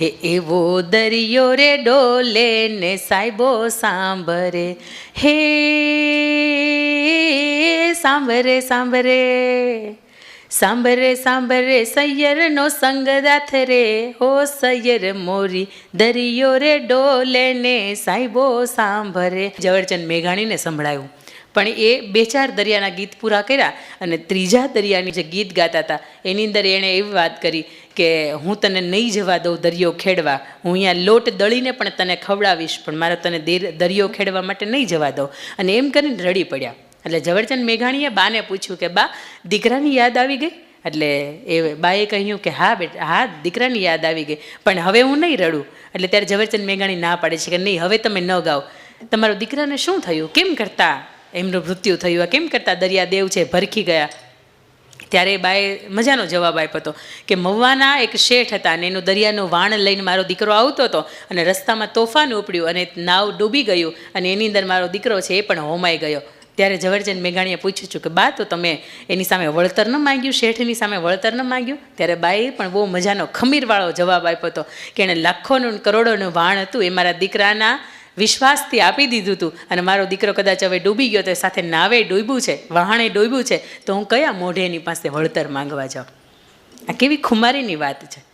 હે એવો દરિયો રે ડોલે ને સાયબો સાંભરે. હે સાંભરે સાંભરે. સાંભરે સાંભરે, સૈયરનો સંગદાથ રે. હો સૈયર મોરી, દરિયો રે ડોલે ને સાયબો સાંભરે. ઝવેરચંદ મેઘાણીને સંભળાયું. પણ એ બે ચાર દરિયાના ગીત પૂરા કર્યા અને ત્રીજા દરિયાની જે ગીત ગાતા હતા, એની અંદર એણે એવી વાત કરી કે, હું તને નહીં જવા દઉં દરિયો ખેડવા, હું અહીંયા લોટ દળીને પણ તને ખવડાવીશ, પણ મારે તને દરિયો ખેડવા માટે નહીં જવા દઉં. અને એમ કરીને રડી પડ્યા. એટલે ઝવેરચંદ મેઘાણીએ બાને પૂછ્યું કે, બા, દીકરાની યાદ આવી ગઈ? એટલે એ બાએ કહ્યું કે, હા, બેટા, હા, દીકરાની યાદ આવી ગઈ, પણ હવે હું નહીં રડું. એટલે ત્યારે ઝવેરચંદ મેઘાણી ના પાડે છે કે, નહીં, હવે તમે ન ગાઓ. તમારો દીકરાને શું થયું? કેમ કરતા? એમનું મૃત્યુ થયું કેમ કરતા દરિયાદેવ છે, ભરખી ગયા. ત્યારે બાએ મજાનો જવાબ આપ્યો હતો કે મવાના એક શેઠ હતા અને એનું દરિયાનું વાણ લઈને મારો દીકરો આવતો હતો અને રસ્તામાં તોફાન ઉપડ્યું અને નાવ ડૂબી ગયું અને એની અંદર મારો દીકરો છે એ પણ હોમાઈ ગયો. ત્યારે ઝવેરચંદ મેઘાણીએ પૂછ્યું છું કે, બા, તો તમે એની સામે વળતર ન માંગ્યું? શેઠની સામે વળતર ન માંગ્યું? ત્યારે બાએ પણ બહુ મજાનો ખમીરવાળો જવાબ આપ્યો હતો કે, એણે લાખોનું કરોડોનું વાણ હતું એ મારા દીકરાના વિશ્વાસથી આપી દીધું હતું અને મારો દીકરો કદાચ હવે ડૂબી ગયો તો સાથે નાવે ડૂબ્યું છે, વહાણે ડૂબ્યું છે, તો હું કયા મોઢેની પાસે વળતર માંગવા જાઉં? આ કેવી ખુમારીની વાત છે.